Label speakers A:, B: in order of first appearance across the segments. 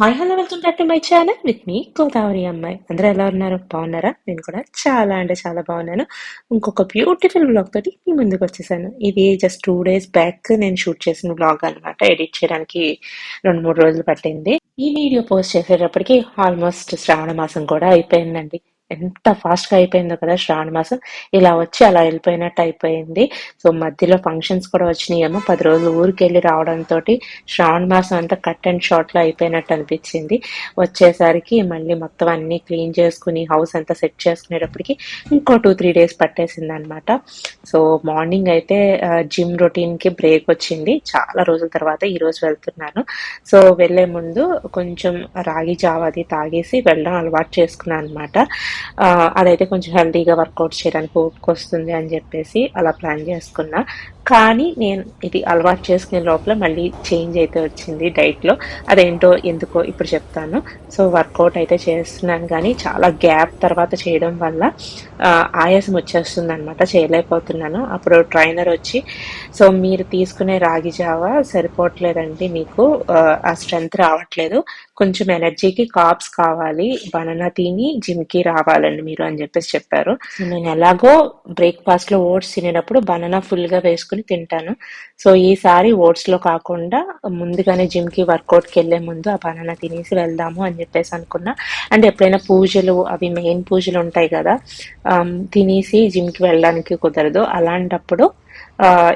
A: Hi hello welcome back to my channel with me Godavari Ammayi. అందరూ ఎలా ఉన్నారు? బాగున్నారా? నేను కూడా చాలా అంటే చాలా బాగున్నాను. ఇంకొక బ్యూటిఫుల్ బ్లాగ్ తోటి మీ ముందుకు వచ్చేసాను. ఇది జస్ట్ టూ డేస్ బ్యాక్ నేను షూట్ చేసిన బ్లాగ్ అన్నమాట. ఎడిట్ చేయడానికి రెండు మూడు రోజులు పట్టింది. ఈ వీడియో పోస్ట్ చేసేటప్పటికి ఆల్మోస్ట్ శ్రావణ మాసం కూడా అయిపోయిందండి. ఎంత ఫాస్ట్గా అయిపోయిందో కదా శ్రావణ మాసం. ఇలా వచ్చి అలా వెళ్ళిపోయినట్టు అయిపోయింది. సో మధ్యలో ఫంక్షన్స్ కూడా వచ్చినాయేమో. పది రోజులు ఊరికి వెళ్ళి రావడంతో శ్రావణ మాసం అంతా కట్ అండ్ షార్ట్లో అయిపోయినట్టు అనిపించింది. వచ్చేసరికి మళ్ళీ మొత్తం అన్ని క్లీన్ చేసుకుని హౌస్ అంతా సెట్ చేసుకునేటప్పటికి ఇంకో టూ త్రీ డేస్ పట్టేసింది అనమాట సో మార్నింగ్ అయితే జిమ్ రొటీన్కి బ్రేక్ వచ్చింది. చాలా రోజుల తర్వాత ఈరోజు వెళ్తున్నాను. సో వెళ్ళే ముందు కొంచెం రాగి జావ అది తాగేసి వెళ్ళడం అలవాటు చేసుకున్నాను అనమాట అదైతే కొంచెం హెల్తీగా వర్కౌట్ చేయడానికి ఓపిక వస్తుంది అని చెప్పేసి అలా ప్లాన్ చేసుకున్నా. కానీ నేను ఇది అలవాటు చేసుకునే లోపల మళ్ళీ చేంజ్ అయితే వచ్చింది డైట్లో అదేంటో ఎందుకో ఇప్పుడు చెప్తాను. సో వర్కౌట్ అయితే చేస్తున్నాను కానీ చాలా గ్యాప్ తర్వాత చేయడం వల్ల ఆయాసం వచ్చేస్తుంది అనమాట చేయలేకపోతున్నాను. అప్పుడు ట్రైనర్ వచ్చి సో మీరు తీసుకునే రాగి జావ సరిపోవట్లేదండి మీకు ఆ, స్ట్రెంగ్త్ రావట్లేదు. కొంచెం ఎనర్జీకి కాప్స్ కావాలి. బనానా తిని జిమ్కి రావాలండి మీరు అని చెప్పేసి చెప్పారు. నేను ఎలాగో బ్రేక్ఫాస్ట్లో ఓట్స్ తినేటప్పుడు బనానా ఫుల్గా వేసుకుని చేసుకుని తింటాను. సో ఈసారి ఓట్స్లో కాకుండా ముందుగానే జిమ్కి వర్కౌట్కి వెళ్ళే ముందు ఆ బనానా తినేసి వెళ్దాము అని చెప్పేసి అనుకున్నా. అండ్ ఎప్పుడైనా పూజలు అవి మెయిన్ పూజలు ఉంటాయి కదా తినేసి జిమ్కి వెళ్ళడానికి కుదరదు. అలాంటప్పుడు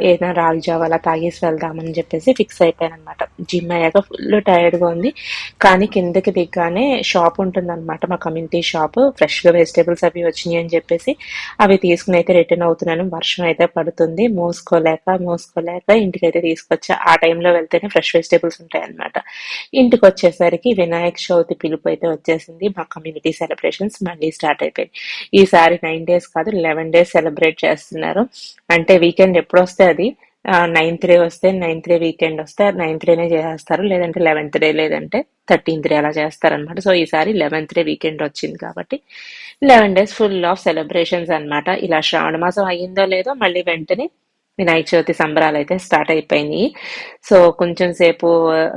A: ఏదైనా రాగి జావ అలా తాగేసి వెళ్దామని చెప్పేసి ఫిక్స్ అయిపోయాను అనమాట జిమ్ అయ్యాక ఫుల్ టైర్డ్గా ఉంది. కానీ కిందకి దిగ్గానే షాప్ ఉంటుంది అనమాట మా కమ్యూనిటీ షాప్. ఫ్రెష్గా వెజిటేబుల్స్ అవి వచ్చినాయి అని చెప్పేసి అవి తీసుకుని అయితే రిటర్న్ అవుతున్నాను. వర్షం అయితే పడుతుంది. మోసుకోలేక మోసుకోలేక ఇంటికి అయితే తీసుకొచ్చా. ఆ టైంలో వెళ్తేనే ఫ్రెష్ వెజిటేబుల్స్ ఉంటాయన్నమాట. ఇంటికి వచ్చేసరికి వినాయక చవితి పిలుపు అయితే వచ్చేసింది. మా కమ్యూనిటీ సెలబ్రేషన్స్ మళ్ళీ స్టార్ట్ అయిపోయింది ఈసారి నైన్ డేస్ కాదు లెవెన్ డేస్ సెలబ్రేట్ చేస్తున్నారు. అంటే వీకెండ్ ఎప్పుడు వస్తే అది నైన్త్ డే వస్తే నైన్త్ డే వీకెండ్ వస్తే నైన్త్ డేనే చేసేస్తారు. లేదంటే లెవెన్త్ డే లేదంటే థర్టీన్త్ డే అలా చేస్తారనమాట సో ఈసారి లెవెన్త్ డే వీకెండ్ వచ్చింది కాబట్టి eleven days full of celebrations అన్నమాట. ఇలా శ్రావణ మాసం అయ్యిందో లేదో మళ్ళీ వెంటనే వినాయక చవితి సంబరాలు అయితే స్టార్ట్ అయిపోయినాయి. సో కొంచెం సేపు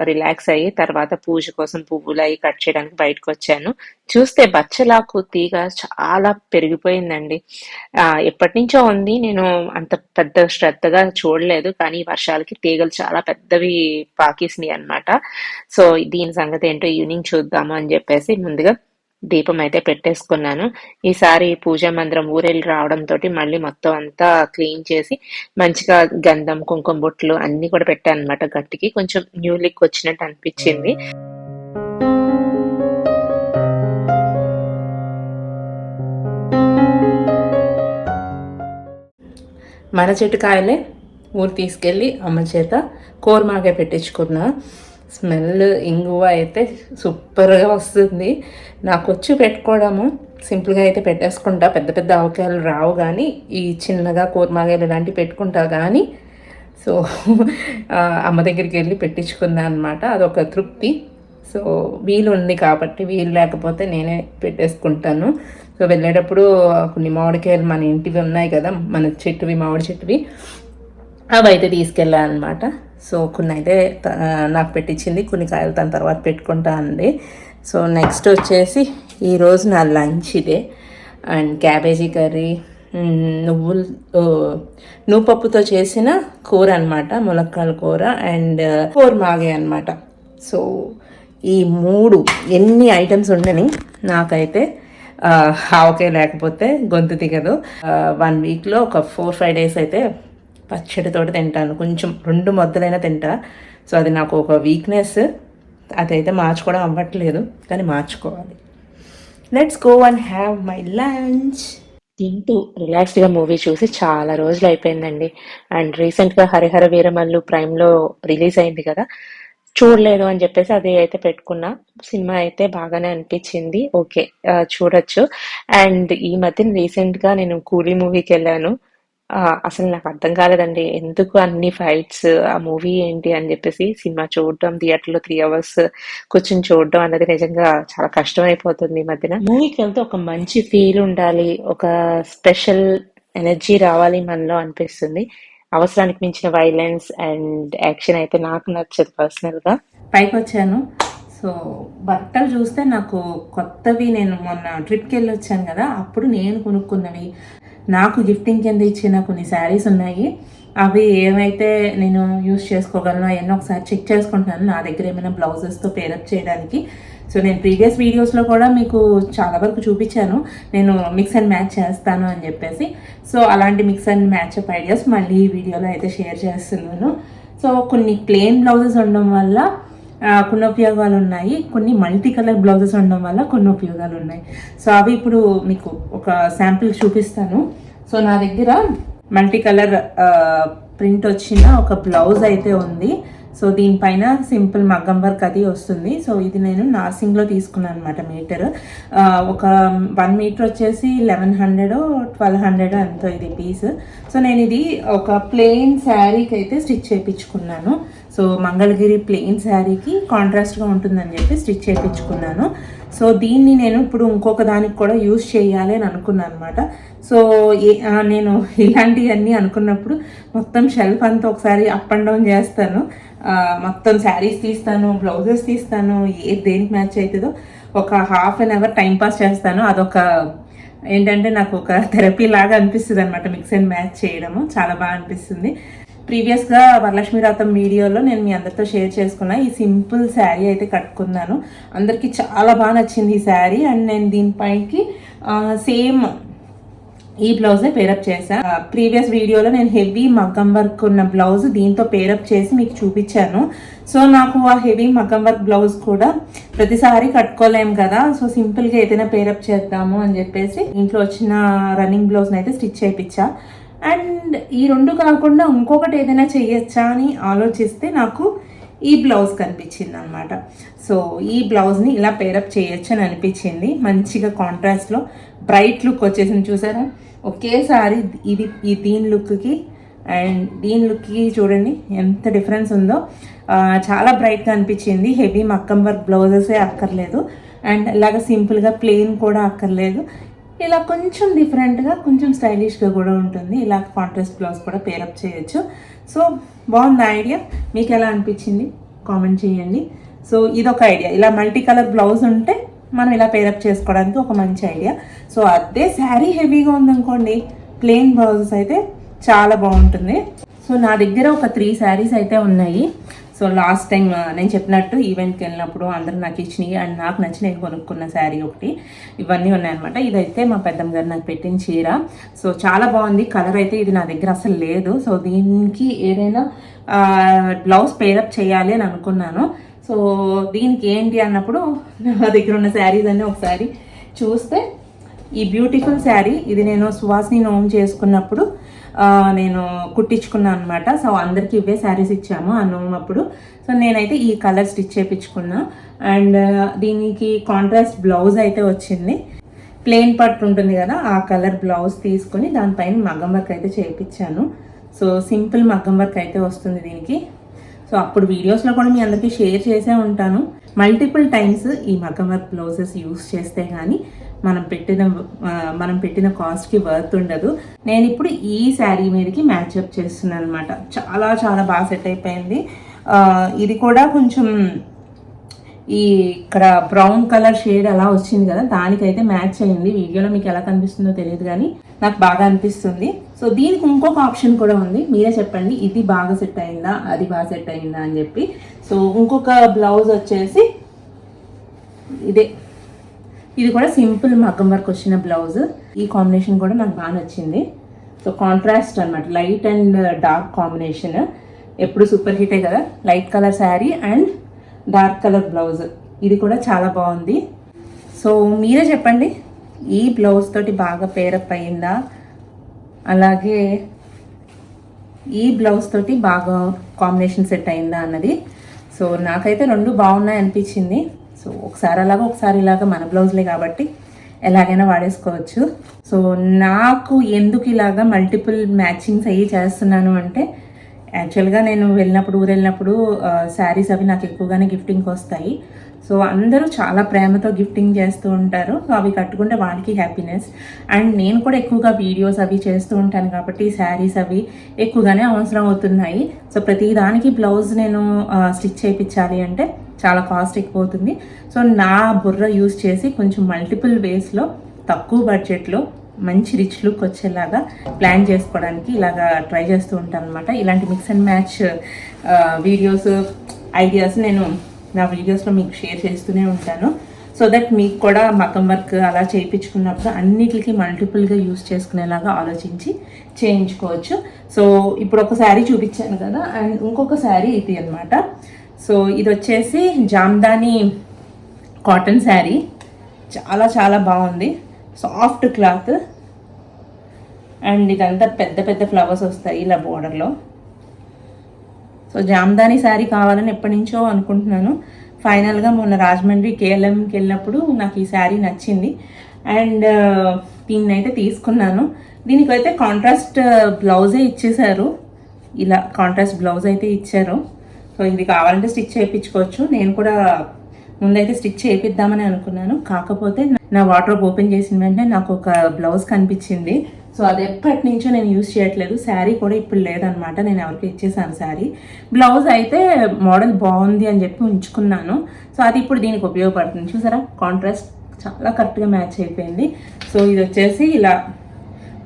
A: రిలాక్స్ అయ్యి తర్వాత పూజ కోసం పువ్వులు అవి కట్ చేయడానికి బయటకు వచ్చాను. చూస్తే బచ్చలాకు తీగ చాలా పెరిగిపోయిందండి. ఎప్పటి నుంచో ఉంది. నేను అంత పెద్ద శ్రద్ధగా చూడలేదు. కానీ వర్షాలకి తీగలు చాలా పెద్దవి పాకేసినాయి అన్నమాట. సో దీని సంగతి ఏంటో ఈవినింగ్ చూద్దాము అని చెప్పేసి ముందుగా దీపం అయితే పెట్టేసుకున్నాను. ఈసారి పూజా మందిరం ఊరెళ్ళి రావడంతో మళ్ళీ మొత్తం అంతా క్లీన్ చేసి మంచిగా గంధం కుంకుమ బొట్లు అన్ని కూడా పెట్టాను అనమాట గట్టికి. కొంచెం న్యూ లిక్ వచ్చినట్టు అనిపించింది. మన చెట్టు కాయలే ఊరు తీసుకెళ్ళి అమ్మ చేత కోరమాగా పెట్టించుకున్నా. స్మెల్ ఇంగువ అయితే సూపర్గా వస్తుంది. నాకు వచ్చి పెట్టుకోవడము సింపుల్గా అయితే పెట్టేసుకుంటా. పెద్ద పెద్ద ఆవకాయలు రావు కానీ ఈ చిన్నగా కూరమాగాయలు ఇలాంటివి పెట్టుకుంటా కానీ. సో అమ్మ దగ్గరికి వెళ్ళి పెట్టించుకున్నా అనమాట అదొక తృప్తి. సో వీలు ఉంది కాబట్టి వీలు లేకపోతే నేనే పెట్టేసుకుంటాను. సో వెళ్ళేటప్పుడు కొన్ని మామిడికాయలు మన ఇంటివి ఉన్నాయి కదా మన చెట్టువి మామిడి చెట్టువి అవి అయితే తీసుకెళ్ళాలన్నమాట సో కొన్ని అయితే నాకు పెట్టించింది కొన్ని కాయలు తన తర్వాత పెట్టుకుంటా అండి సో నెక్స్ట్ వచ్చేసి ఈరోజు నా లంచ్ ఇదే. అండ్ క్యాబేజీ కర్రీ నువ్వులు నువ్వుపప్పుతో చేసిన కూర అనమాట ములక్కాయల కూర అండ్ కోర్మాగే అనమాట సో ఈ మూడు ఎన్ని ఐటమ్స్ ఉండని నాకైతే ఆ, ఆవకాయ లేకపోతే గొంతు దిగదు వన్ వీక్లో ఒక ఫోర్ ఫైవ్ డేస్ అయితే పచ్చడితోటి తింటాను. కొంచెం రెండు మొద్దలైనా తింటా. సో అది నాకు ఒక వీక్నెస్ అదైతే మార్చుకోవడం అవ్వట్లేదు కానీ మార్చుకోవాలి. Let's go and have my lunch తింటూ రిలాక్స్డ్గా మూవీ చూసి చాలా రోజులు అయిపోయిందండి. అండ్ రీసెంట్గా హరిహర వీరమల్లు ప్రైమ్లో రిలీజ్ అయింది కదా. చూడలేదు అని చెప్పేసి అది అయితే పెట్టుకున్నా. సినిమా అయితే బాగానే అనిపించింది. ఓకే చూడొచ్చు. అండ్ ఈ మధ్యన రీసెంట్గా నేను కూలీ మూవీకి వెళ్ళాను. అసలు నాకు అర్థం కాలేదండి. ఎందుకు అన్ని ఫైట్స్ ఆ మూవీ ఏంటి అని చెప్పేసి సినిమా చూడడం థియేటర్లో త్రీ అవర్స్ కూర్చొని చూడడం అన్నది నిజంగా చాలా కష్టం అయిపోతుంది ఈ మధ్యన. మూవీకి వెళ్తే ఒక మంచి ఫీల్ ఉండాలి ఒక స్పెషల్ ఎనర్జీ రావాలి మనలో అనిపిస్తుంది. అవసరానికి మించిన వైలెన్స్ అండ్ యాక్షన్ అయితే నాకు నచ్చదు పర్సనల్గా. పైకి వచ్చాను. సో
B: సో బట్టలు చూస్తే నాకు కొత్తవి నేను మొన్న ట్రిప్కి వెళ్ళి వచ్చాను కదా అప్పుడు నేను కొనుక్కున్నవి. నాకు గిఫ్టింగ్ కింద ఇచ్చిన కొన్ని శారీస్ ఉన్నాయి. అవి ఏమైతే నేను యూస్ చేసుకోగలను అవన్నీ ఒకసారి చెక్ చేసుకుంటున్నాను నా దగ్గర ఏమైనా బ్లౌజెస్తో పేరప్ చేయడానికి. సో నేను ప్రీవియస్ వీడియోస్లో కూడా మీకు చాలా వరకు చూపించాను. నేను మిక్స్ అండ్ మ్యాచ్ చేస్తాను అని చెప్పేసి. సో అలాంటి mix and match up ideas మళ్ళీ ఈ వీడియోలో అయితే షేర్ చేస్తున్నాను. సో కొన్ని ప్లెయిన్ బ్లౌజెస్ ఉండడం వల్ల కొన్ని ఉపయోగాలు ఉన్నాయి. కొన్ని మల్టీ కలర్ బ్లౌజెస్ ఉండడం వల్ల కొన్ని ఉపయోగాలు ఉన్నాయి. సో అవి ఇప్పుడు మీకు ఒక శాంపిల్ చూపిస్తాను. సో నా దగ్గర మల్టీ కలర్ ప్రింట్ వచ్చిన ఒక బ్లౌజ్ అయితే ఉంది. సో దీనిపైన సింపుల్ మగ్గం వర్క్ అది వస్తుంది. సో ఇది నేను నార్సింగ్లో తీసుకున్నాను అనమాట మీటర్ ఒక వన్ మీటర్ వచ్చేసి లెవెన్ హండ్రెడ్ ట్వెల్వ్ హండ్రెడ్ ఎంతో ఇది పీస్ సో నేను ఇది ఒక ప్లెయిన్ శారీకి అయితే స్టిచ్ చేయించుకున్నాను సో మంగళగిరి ప్లెయిన్ శారీకి కాంట్రాస్ట్గా ఉంటుందని చెప్పి స్టిచ్ చేయించుకున్నాను. సో దీన్ని నేను ఇప్పుడు ఇంకొక దానికి కూడా యూజ్ చేయాలి అని అనుకున్నాను అనమాట సో ఏ- నేను ఇలాంటివన్నీ అనుకున్నప్పుడు మొత్తం షెల్ఫ్ అంతా ఒకసారి అప్ అండ్ డౌన్ చేస్తాను. మొత్తం శారీస్ తీస్తాను బ్లౌజెస్ తీస్తాను ఏ దేనికి మ్యాచ్ అవుతుందో ఒక half an hour time pass చేస్తాను. అదొక ఏంటంటే నాకు ఒక థెరపీ లాగా అనిపిస్తుంది అనమాట మిక్స్ అండ్ మ్యాచ్ చేయడము. చాలా బాగా అనిపిస్తుంది. ప్రీవియస్గా వరలక్ష్మి రాతం వీడియోలో నేను మీ అందరితో షేర్ చేసుకున్న ఈ సింపుల్ శారీ అయితే కట్టుకున్నాను. అందరికీ చాలా బాగా నచ్చింది ఈ శారీ. అండ్ నేను దీనిపైకి సేమ్ ఈ బ్లౌజే పేరప్ చేశాను ప్రీవియస్ వీడియోలో నేను హెవీ మగ్గం వర్క్ ఉన్న బ్లౌజ్ దీంతో పేరప్ చేసి మీకు చూపించాను. సో నాకు ఆ హెవీ మగ్గం వర్క్ బ్లౌజ్ కూడా ప్రతిసారి కట్టుకోలేం కదా. సో సింపుల్గా ఏదైనా పేరప్ చేద్దాము అని చెప్పేసి ఇంట్లో వచ్చిన రన్నింగ్ బ్లౌజ్ని అయితే స్టిచ్ చేయించా అండ్ ఈ రెండు కాకుండా ఇంకొకటి ఏదైనా చేయొచ్చా అని ఆలోచిస్తే నాకు ఈ బ్లౌజ్ కనిపించింది అనమాట సో ఈ బ్లౌజ్ని ఇలా పేరప్ చేయొచ్చు అని అనిపించింది. మంచిగా కాంట్రాస్ట్లో బ్రైట్ లుక్ వచ్చేసింది చూసారా? ఒకేసారి ఇది ఈ దీని లుక్కి అండ్ దీని లుక్కి చూడండి ఎంత డిఫరెన్స్ ఉందో. చాలా బ్రైట్గా అనిపించింది. హెవీ మక్కం వర్క్ బ్లౌజెసే అక్కర్లేదు. అండ్ ఇలాగ సింపుల్గా ప్లెయిన్ కూడా అక్కర్లేదు. ఇలా కొంచెం డిఫరెంట్గా కొంచెం స్టైలిష్గా కూడా ఉంటుంది. ఇలా కాంట్రాస్ట్ బ్లౌజ్ కూడా పేరప్ చేయొచ్చు. సో బాగుంది ఐడియా మీకు ఎలా అనిపించింది? కామెంట్ చేయండి. సో ఇదొక ఐడియా ఇలా మల్టీ కలర్ బ్లౌజ్ ఉంటే మనం ఇలా పేరప్ చేసుకోవడానికి ఒక మంచి ఐడియా సో అదే శారీ హెవీగా ఉందనుకోండి ప్లెయిన్ బ్లౌజెస్ అయితే చాలా బాగుంటుంది. సో నా దగ్గర ఒక త్రీ శారీస్ అయితే ఉన్నాయి. సో లాస్ట్ టైం నేను చెప్పినట్టు ఈవెంట్కి వెళ్ళినప్పుడు అందరూ నాకు ఇచ్చినాయి అండ్ నాకు నచ్చి నేను కొనుక్కున్న శారీ ఒకటి. ఇవన్నీ ఉన్నాయన్నమాట. ఇదైతే మా పెద్దమ్మ గారు నాకు పెట్టిన చీర. సో చాలా బాగుంది. కలర్ అయితే ఇది నా దగ్గర అసలు లేదు. సో దీనికి ఏదైనా బ్లౌజ్ పేరప్ చేయాలి అని అనుకున్నాను. సో దీనికి ఏంటి అన్నప్పుడు నా దగ్గర ఉన్న శారీస్ అన్నీ ఒకసారి చూస్తే ఈ బ్యూటిఫుల్ శారీ. ఇది నేను సువాసిని నోమ్ చేసుకున్నప్పుడు నేను కుట్టించుకున్నాను అనమాట సో అందరికీ ఇవే శారీస్ ఇచ్చాము ఆ నోమ్ అప్పుడు. సో నేనైతే ఈ కలర్ స్టిచ్ చేయించుకున్నా అండ్ దీనికి కాంట్రాస్ట్ బ్లౌజ్ అయితే వచ్చింది. ప్లెయిన్ పట్టు ఉంటుంది కదా ఆ కలర్ బ్లౌజ్ తీసుకొని దానిపైన మగ్గం వర్క్ అయితే చేయించాను సో సింపుల్ మగ్గం వర్క్ అయితే వస్తుంది దీనికి. సో అప్పుడు వీడియోస్లో కూడా మీ అందరికీ షేర్ చేసే ఉంటాను. మల్టిపుల్ టైమ్స్ ఈ మగ్గం వర్క్ బ్లౌజెస్ యూస్ చేస్తే కానీ మనం పెట్టిన మనం పెట్టిన కాస్ట్కి వర్త్ ఉండదు. నేను ఇప్పుడు ఈ శారీ మీదకి మ్యాచ్అప్ చేస్తున్నాను అనమాట చాలా చాలా బాగా సెట్ అయిపోయింది. ఇది కూడా కొంచెం ఈ ఇక్కడ బ్రౌన్ కలర్ షేడ్ అలా వచ్చింది కదా దానికైతే మ్యాచ్ అయ్యింది వీడియోలో మీకు ఎలా కనిపిస్తుందో తెలియదు కానీ నాకు బాగా అనిపిస్తుంది. సో దీనికి ఇంకొక ఆప్షన్ కూడా ఉంది. మీరే చెప్పండి ఇది బాగా సెట్ అయిందా అది బాగా సెట్ అయిందా అని చెప్పి. సో ఇంకొక బ్లౌజ్ వచ్చేసి ఇదే. ఇది కూడా సింపుల్ మగ్గం వర్క్ వచ్చిన బ్లౌజ్. ఈ కాంబినేషన్ కూడా నాకు బాగా నచ్చింది. సో కాంట్రాస్ట్ అన్నమాట. Light and dark combination. ఎప్పుడు సూపర్ హిటే కదా? Light colour sari and dark colour blouse. ఇది కూడా చాలా బాగుంది. సో మీరే చెప్పండి ఈ బ్లౌజ్ తోటి బాగా పేరప్ అయిందా అలాగే ఈ బ్లౌజ్ తోటి బాగా కాంబినేషన్ సెట్ అయిందా అన్నది. సో నాకైతే రెండు బాగున్నాయి అనిపించింది సో ఒకసారి అలాగా ఒకసారి ఇలాగా మన బ్లౌజ్లే కాబట్టి ఎలాగైనా వాడేసుకోవచ్చు. సో నాకు ఎందుకు ఇలాగా మల్టిపుల్ మ్యాచింగ్స్ అయ్యి చేస్తున్నాను అంటే యాక్చువల్గా నేను వెళ్ళినప్పుడు ఊరు వెళ్ళినప్పుడు శారీస్ అవి నాకు ఎక్కువగానే గిఫ్టింగ్కి వస్తాయి. సో అందరూ చాలా ప్రేమతో గిఫ్టింగ్ చేస్తూ ఉంటారు. సో అవి కట్టుకుంటే వాళ్ళకి హ్యాపీనెస్ అండ్ నేను కూడా ఎక్కువగా వీడియోస్ అవి చేస్తూ ఉంటాను కాబట్టి శారీస్ అవి ఎక్కువగానే అవసరం అవుతున్నాయి. సో ప్రతి దానికి బ్లౌజ్ నేను స్టిచ్ చేయించాలి అంటే చాలా కాస్ట్ ఎక్కువ అవుతుంది సో నా బుర్ర యూస్ చేసి కొంచెం మల్టిపుల్ వేస్లో తక్కువ బడ్జెట్లో మంచి రిచ్ లుక్ వచ్చేలాగా ప్లాన్ చేసుకోవడానికి ఇలాగా ట్రై చేస్తూ ఉంటాను అనమాట ఇలాంటి mix and match videos ideas నేను నా వీడియోస్లో మీకు షేర్ చేస్తూనే ఉంటాను. సో దట్ మీకు కూడా మకం వర్క్ అలా చేయించుకున్నప్పుడు అన్నిటికీ మల్టిపుల్గా యూస్ చేసుకునేలాగా ఆలోచించి చేయించుకోవచ్చు. సో ఇప్పుడు ఒక శారీ చూపించాను కదా అండ్ ఇంకొక శారీ ఇది అనమాట సో ఇది వచ్చేసి జామ్దాని కాటన్ శారీ చాలా చాలా బాగుంది. సాఫ్ట్ క్లాత్ అండ్ ఇదంతా పెద్ద పెద్ద ఫ్లవర్స్ వస్తాయి ఇలా బోర్డర్లో. సో జామ్దాని శారీ కావాలని ఎప్పటి నుంచో అనుకుంటున్నాను. ఫైనల్గా మొన్న రాజమండ్రి కేఎల్ఎంకి వెళ్ళినప్పుడు నాకు ఈ శారీ నచ్చింది. అండ్ దీన్ని అయితే తీసుకున్నాను. దీనికి అయితే కాంట్రాస్ట్ బ్లౌజే ఇచ్చేశారు. ఇలా కాంట్రాస్ట్ బ్లౌజ్ అయితే ఇచ్చారు. సో ఇది కావాలంటే స్టిచ్ చేయించుకోవచ్చు. నేను కూడా ముందైతే స్టిచ్ చేయిద్దామని అనుకున్నాను. కాకపోతే నా వాటర్ ఓపెన్ చేసిన వెంటనే నాకు ఒక బ్లౌజ్ కనిపించింది. సో అది ఎప్పటి నుంచో నేను యూజ్ చేయట్లేదు. శారీ కూడా ఇప్పుడు లేదనమాట. నేను ఎవరికి ఇచ్చేసాను శారీ. బ్లౌజ్ అయితే మోడల్ బాగుంది అని చెప్పి ఉంచుకున్నాను. సో అది ఇప్పుడు దీనికి ఉపయోగపడుతుంది. చూసారా? కాంట్రాస్ట్ చాలా కరెక్ట్గా మ్యాచ్ అయిపోయింది. సో ఇది వచ్చేసి ఇలా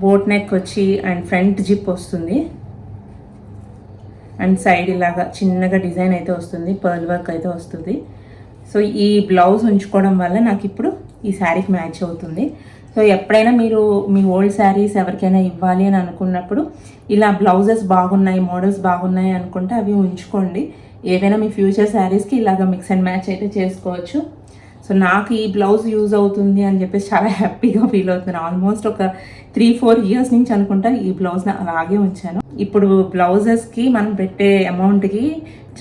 B: బోట్ నెక్ వచ్చి అండ్ ఫ్రంట్ జిప్ వస్తుంది. అండ్ సైడ్ ఇలాగా చిన్నగా డిజైన్ అయితే వస్తుంది. పర్ల్ వర్క్ అయితే వస్తుంది. సో ఈ బ్లౌజ్ ఉంచుకోవడం వల్ల నాకు ఇప్పుడు ఈ శారీకి మ్యాచ్ అవుతుంది. సో ఎప్పుడైనా మీరు మీ ఓల్డ్ శారీస్ ఎవరికైనా ఇవ్వాలి అని అనుకున్నప్పుడు ఇలా బ్లౌజెస్ బాగున్నాయి మోడల్స్ బాగున్నాయి అనుకుంటే అవి ఉంచుకోండి. ఏవైనా మీ ఫ్యూచర్ శారీస్కి ఇలాగ మిక్స్ అండ్ మ్యాచ్ అయితే చేసుకోవచ్చు. సో నాకు ఈ బ్లౌజ్ యూజ్ అవుతుంది అని చెప్పేసి చాలా హ్యాపీగా ఫీల్ అవుతున్నాను. ఆల్మోస్ట్ ఒక త్రీ ఫోర్ ఇయర్స్ నుంచి అనుకుంటా ఈ బ్లౌజ్ని అలాగే ఉంచాను. ఇప్పుడు బ్లౌజెస్కి మనం పెట్టే అమౌంట్కి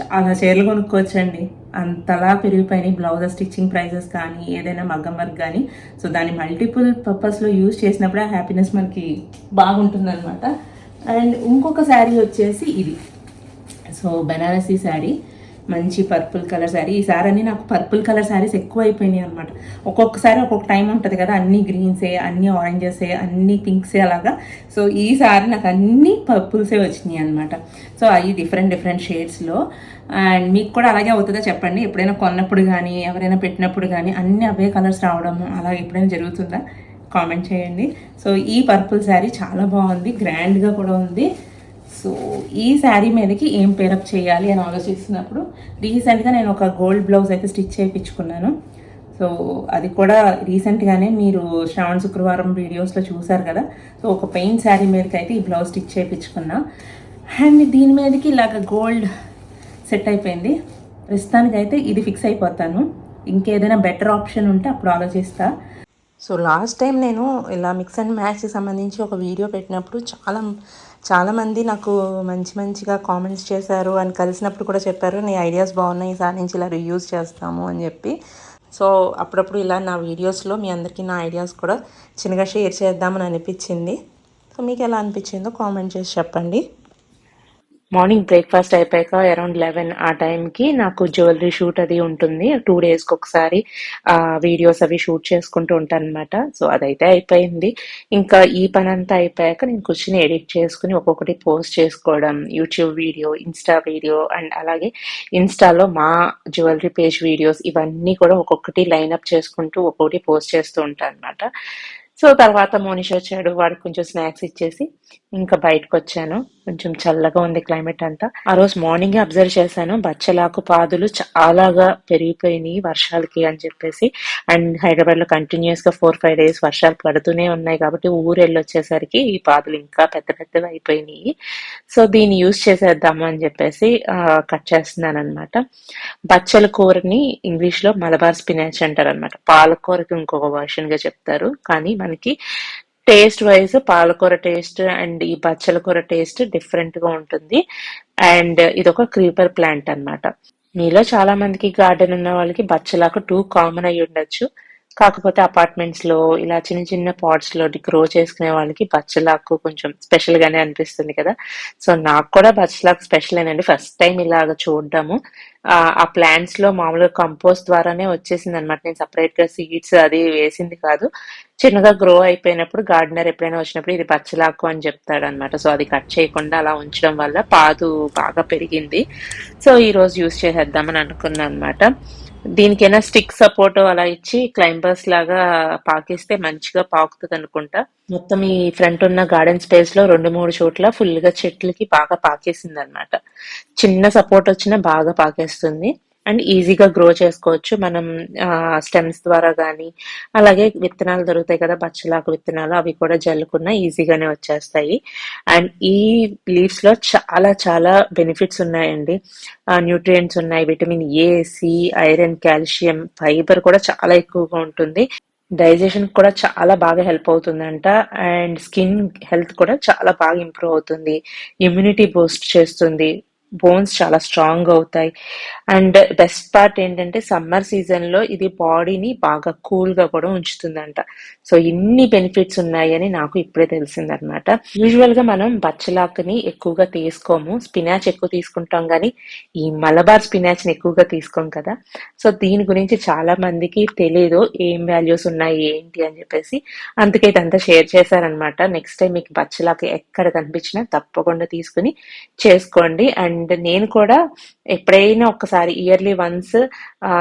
B: చాలా చీరలు కొనుక్కోవచ్చండి. అంతలా పెరిగిపోయినాయి బ్లౌజెస్ స్టిచ్చింగ్ ప్రైజెస్ కానీ ఏదైనా మగ్గం వర్క్ కానీ. సో దాన్ని మల్టిపుల్ పర్పస్లో యూజ్ చేసినప్పుడు ఆ హ్యాపీనెస్ మనకి బాగుంటుందన్నమాట. అండ్ ఇంకొక శారీ వచ్చేసి ఇది. సో బెనారసీ శారీ. మంచి పర్పుల్ కలర్ శారీ ఈ సారీ అన్ని నాకు పర్పుల్ కలర్ శారీస్ ఎక్కువ అయిపోయినాయి అనమాట ఒక్కొక్కసారి ఒక్కొక్క టైం ఉంటుంది కదా అన్ని గ్రీన్సే అన్ని ఆరెంజెసే అన్ని పింక్సే అలాగా. సో ఈ సారీ నాకు అన్ని పర్పుల్సే వచ్చినాయి అనమాట సో అవి డిఫరెంట్ డిఫరెంట్ షేడ్స్లో. అండ్ మీకు కూడా అలాగే అవుతుందో చెప్పండి. ఎప్పుడైనా కొన్నప్పుడు కానీ ఎవరైనా పెట్టినప్పుడు కానీ అన్ని అవే కలర్స్ రావడం అలా ఎప్పుడైనా జరుగుతుందా? కామెంట్ చేయండి. సో ఈ పర్పుల్ శారీ చాలా బాగుంది. గ్రాండ్గా కూడా ఉంది. సో ఈ శారీ మీదకి ఏం పేరప్ చేయాలి అని ఆలోచిస్తున్నప్పుడు రీసెంట్గా నేను ఒక గోల్డ్ బ్లౌజ్ అయితే స్టిచ్ చేయించుకున్నాను. సో అది కూడా రీసెంట్గానే మీరు శ్రావణ శుక్రవారం వీడియోస్లో చూసారు కదా. సో ఒక పెయిన్ శారీ మీదకి అయితే ఈ బ్లౌజ్ స్టిచ్ చేయించుకున్నా. అండ్ దీని మీదకి ఇలాగ గోల్డ్ సెట్ అయిపోయింది. ప్రస్తుతానికైతే ఇది ఫిక్స్ అయిపోతాను. ఇంకేదైనా బెటర్ ఆప్షన్ ఉంటే అప్పుడు ఆలోచిస్తా. సో లాస్ట్ టైం నేను ఇలా మిక్స్ అండ్ మ్యాచ్కి సంబంధించి ఒక వీడియో పెట్టినప్పుడు చాలా చాలామంది నాకు మంచి మంచిగా కామెంట్స్ చేశారు అని కలిసినప్పుడు కూడా చెప్పారు నీ ఐడియాస్ బాగున్నాయి ఈసారి నుంచి ఇలా రియూజ్ చేస్తాము అని చెప్పి. సో అప్పుడప్పుడు ఇలా నా వీడియోస్లో మీ అందరికీ నా ఐడియాస్ కూడా చిన్నగా షేర్ చేద్దామని అనిపించింది. సో మీకు ఎలా అనిపించిందో కామెంట్ చేసి చెప్పండి.
A: మార్నింగ్ బ్రేక్ఫాస్ట్ అయిపోయాక అరౌండ్ లెవెన్ ఆ టైంకి నాకు జ్యువెలరీ షూట్ అది ఉంటుంది. టూ డేస్కి ఒకసారి వీడియోస్ అవి షూట్ చేసుకుంటూ ఉంటాను అనమాట సో అదైతే అయిపోయింది. ఇంకా ఈ పని అంతా అయిపోయాక నేను కూర్చుని ఎడిట్ చేసుకుని ఒక్కొక్కటి పోస్ట్ చేసుకోవడం YouTube video Insta video and అలాగే ఇన్స్టాలో మా జ్యువెలరీ పేజ్ వీడియోస్ ఇవన్నీ కూడా ఒక్కొక్కటి లైన్అప్ చేసుకుంటూ ఒక్కొక్కటి పోస్ట్ చేస్తూ ఉంటాను అనమాట సో తర్వాత మోనిష్ వచ్చాడు వాడికి కొంచెం స్నాక్స్ ఇచ్చేసి ఇంకా బయటకు వచ్చాను. కొంచెం చల్లగా ఉంది క్లైమేట్ అంతా. ఆ రోజు మార్నింగే అబ్జర్వ్ చేశాను బచ్చలాకు పాదులు చాలాగా పెరిగిపోయినాయి వర్షాలకి అని చెప్పేసి. అండ్ హైదరాబాద్లో కంటిన్యూస్గా ఫోర్ ఫైవ్ డేస్ వర్షాలు పడుతూనే ఉన్నాయి కాబట్టి ఊరు వెళ్ళి వచ్చేసరికి ఈ పాదులు ఇంకా పెద్ద పెద్దగా అయిపోయినాయి. సో దీన్ని యూజ్ చేసేద్దాము అని చెప్పేసి కట్ చేస్తున్నాను అనమాట బచ్చల కూరని ఇంగ్లీష్లో మలబార్ స్పినాచ్ అంటారు అనమాట పాలకూరకి ఇంకొక వర్షన్గా చెప్తారు. కానీ మనకి టేస్ట్ వైజ్ పాలకూర టేస్ట్ అండ్ ఈ బచ్చల కూర టేస్ట్ డిఫరెంట్గా ఉంటుంది. అండ్ ఇది ఒక క్రీపర్ ప్లాంట్ అన్నమాట. మీలో చాలా మందికి గార్డెన్ ఉన్న వాళ్ళకి బచ్చలాకు టూ కామన్ అయి ఉండొచ్చు కాకపోతే అపార్ట్మెంట్స్లో ఇలా చిన్న చిన్న పాట్స్లో గ్రో చేసుకునే వాళ్ళకి బచ్చలాకు కొంచెం స్పెషల్ గానే అనిపిస్తుంది కదా. సో నాకు కూడా బచ్చలాకు స్పెషల్ అండి. ఫస్ట్ టైం ఇలాగ చూడడము. ఆ ప్లాంట్స్లో మామూలుగా కంపోస్ట్ ద్వారానే వచ్చేసింది అనమాట నేను సపరేట్గా సీడ్స్ అది వేసింది కాదు. చిన్నగా గ్రో అయిపోయినప్పుడు గార్డెనర్ ఎప్పుడైనా వచ్చినప్పుడు ఇది బచ్చలాకు అని చెప్తాడు అనమాట సో అది కట్ చేయకుండా అలా ఉంచడం వల్ల పాదు బాగా పెరిగింది. సో ఈ రోజు యూస్ చేసేద్దామని అనుకున్నాను అనమాట దీనికైనా స్టిక్ సపోర్ట్ అలా ఇచ్చి క్లైంబర్స్ లాగా పాకిస్తే మంచిగా పాకుతుంది అనుకుంటా. మొత్తం ఈ ఫ్రంట్ ఉన్న గార్డెన్ స్పేస్లో రెండు మూడు చోట్ల ఫుల్గా చెట్లకి బాగా పాకేసింది అనమాట చిన్న సపోర్ట్ వచ్చినా బాగా పాకేస్తుంది. అండ్ ఈజీగా గ్రో చేసుకోవచ్చు. మనం స్టెమ్స్ ద్వారా కానీ అలాగే విత్తనాలు దొరుకుతాయి కదా బచ్చలాకు విత్తనాలు అవి కూడా జల్లుకున్న ఈజీగానే వచ్చేస్తాయి. అండ్ ఈ లీవ్స్లో చాలా చాలా బెనిఫిట్స్ ఉన్నాయండి. న్యూట్రియంట్స్ ఉన్నాయి vitamin A C iron calcium fibre కూడా చాలా ఎక్కువగా ఉంటుంది. డైజెషన్ కూడా చాలా బాగా హెల్ప్ అవుతుందంట. అండ్ స్కిన్ హెల్త్ కూడా చాలా బాగా ఇంప్రూవ్ అవుతుంది. ఇమ్యూనిటీ బూస్ట్ చేస్తుంది. బోన్స్ చాలా స్ట్రాంగ్ అవుతాయి. అండ్ బెస్ట్ పార్ట్ ఏంటంటే సమ్మర్ సీజన్లో ఇది బాడీని బాగా కూల్గా కూడా ఉంచుతుందంట. సో ఇన్ని బెనిఫిట్స్ ఉన్నాయని నాకు ఇప్పుడే తెలిసిందనమాట యూజువల్గా మనం బచ్చలాకుని ఎక్కువగా తీసుకోము. స్పినాచ్ ఎక్కువ తీసుకుంటాం కానీ ఈ మలబార్ స్పినాచ్ని ఎక్కువగా తీసుకోం కదా. సో దీని గురించి చాలా మందికి తెలియదు ఏం వాల్యూస్ ఉన్నాయి ఏంటి అని చెప్పేసి. అందుకే ఇదంతా షేర్ చేశారనమాట నెక్స్ట్ టైం మీకు బచ్చలాక్ ఎక్కడ కనిపించినా తప్పకుండా తీసుకుని చేసుకోండి. అండ్ నేను కూడా ఎప్పుడైనా ఒక్కసారి ఇయర్లీ వన్స్ ఆ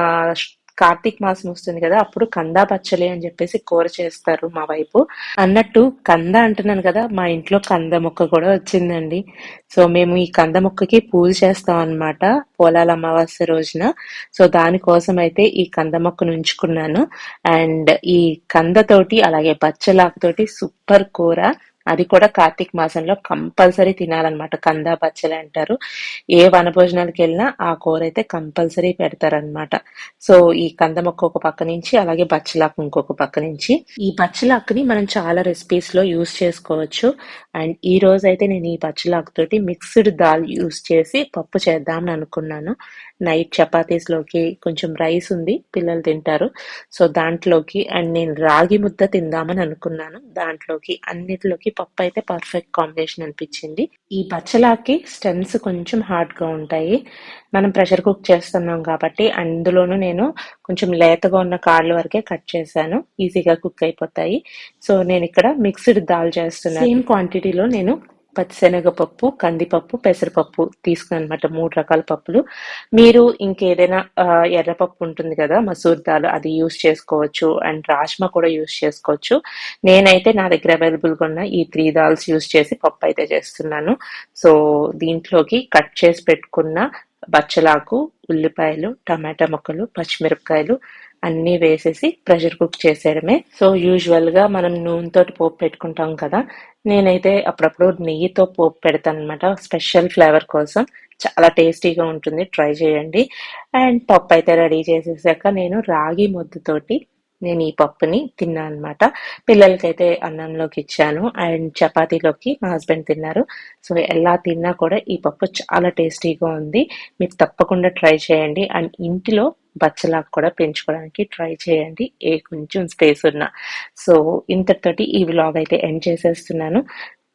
A: కార్తీక్ మాసం వస్తుంది కదా అప్పుడు కందా పచ్చలి అని చెప్పేసి కూర చేస్తారు మా వైపు. అన్నట్టు కంద అంటున్నాను కదా మా ఇంట్లో కంద మొక్క కూడా వచ్చిందండి. సో మేము ఈ కంద మొక్కకి పూజ చేస్తాం అన్నమాట పోలాల అమావాస్య రోజున. సో దానికోసం అయితే ఈ కంద మొక్కను ఉంచుకున్నాను. అండ్ ఈ కందతోటి అలాగే బచ్చలాకుతోటి సూపర్ కూర. అది కూడా కార్తీక మాసంలో కంపల్సరీ తినాలన్నమాట. కందా పచ్చలి అంటారు. ఏ వనభోజనాలకు వెళ్ళినా ఆ కూర అయితే కంపల్సరీ పెడతారనమాట సో ఈ కంద మొక్క ఒక పక్క నుంచి అలాగే బచ్చలాకు ఇంకొక పక్క నుంచి. ఈ బచ్చలాకుని మనం చాలా రెసిపీస్లో యూస్ చేసుకోవచ్చు. అండ్ ఈ రోజు అయితే నేను ఈ బచ్చలాకు తోటి మిక్స్డ్ దాల్ యూస్ చేసి పప్పు చేద్దామని అనుకున్నాను. నైట్ చపాతీస్లోకి కొంచెం రైస్ ఉంది పిల్లలు తింటారు. సో దాంట్లోకి అండ్ నేను రాగి ముద్ద తిందామని అనుకున్నాను. దాంట్లోకి అన్నిటిలోకి పప్పు అయితే పర్ఫెక్ట్ కాంబినేషన్ అనిపించింది. ఈ బచ్చలాకి స్టెమ్స్ కొంచెం హార్డ్గా ఉంటాయి. మనం ప్రెషర్ కుక్ చేస్తున్నాం కాబట్టి అందులోనూ నేను కొంచెం లేతగా ఉన్న కాళ్ళ వరకే కట్ చేశాను. ఈజీగా కుక్ అయిపోతాయి. సో నేను ఇక్కడ మిక్స్డ్ దాల్ చేస్తున్నాను. సేమ్ క్వాంటిటీలో నేను పచ్చిశనగపప్పు కందిపప్పు పెసరపప్పు తీసుకుని అనమాట మూడు రకాల పప్పులు. మీరు ఇంకేదైనా ఎర్రపప్పు ఉంటుంది కదా మసూర్ దాల్ అది యూస్ చేసుకోవచ్చు. అండ్ రాజ్మా కూడా యూస్ చేసుకోవచ్చు. నేనైతే నా దగ్గర అవైలబుల్గా ఉన్న ఈ త్రీ దాల్స్ యూస్ చేసి పప్పు అయితే చేస్తున్నాను. సో దీంట్లోకి కట్ చేసి పెట్టుకున్న బచ్చలాకు ఉల్లిపాయలు టమాటా ముక్కలు పచ్చిమిరపకాయలు అన్నీ వేసేసి ప్రెషర్ కుక్ చేసేయడమే. సో యూజువల్గా మనం నూనెతోటి పోపు పెట్టుకుంటాం కదా నేనైతే అప్పుడప్పుడు నెయ్యితో పోపు పెడతాను అనమాట స్పెషల్ ఫ్లేవర్ కోసం. చాలా టేస్టీగా ఉంటుంది. ట్రై చేయండి. అండ్ పప్పు అయితే రెడీ చేసేసాక నేను రాగి ముద్దతోటి నేను ఈ పప్పుని తిన్నాను అనమాట పిల్లలకైతే అన్నంలోకి ఇచ్చాను. అండ్ చపాతీలోకి మా హస్బెండ్ తిన్నారు. సో ఎలా తిన్నా కూడా ఈ పప్పు చాలా టేస్టీగా ఉంది. మీరు తప్పకుండా ట్రై చేయండి. అండ్ ఇంటిలో బచ్చలాగా కూడా పెంచుకోవడానికి ట్రై చేయండి. ఏ కొంచెం స్పేస్ ఉన్నా. సో ఇంతటితోటి ఈ వ్లాగ్ అయితే ఎండ్ చేసేస్తున్నాను.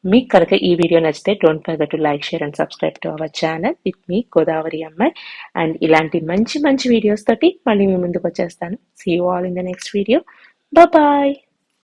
A: మీకు కనుక ఈ వీడియో నచ్చితే don't forget to like share and subscribe to our channel with me Godavari Ammayi and ఇలాంటి మంచి మంచి వీడియోస్ తోటి మళ్ళీ మీ ముందుకు వచ్చేస్తాను. See you all in the next video bye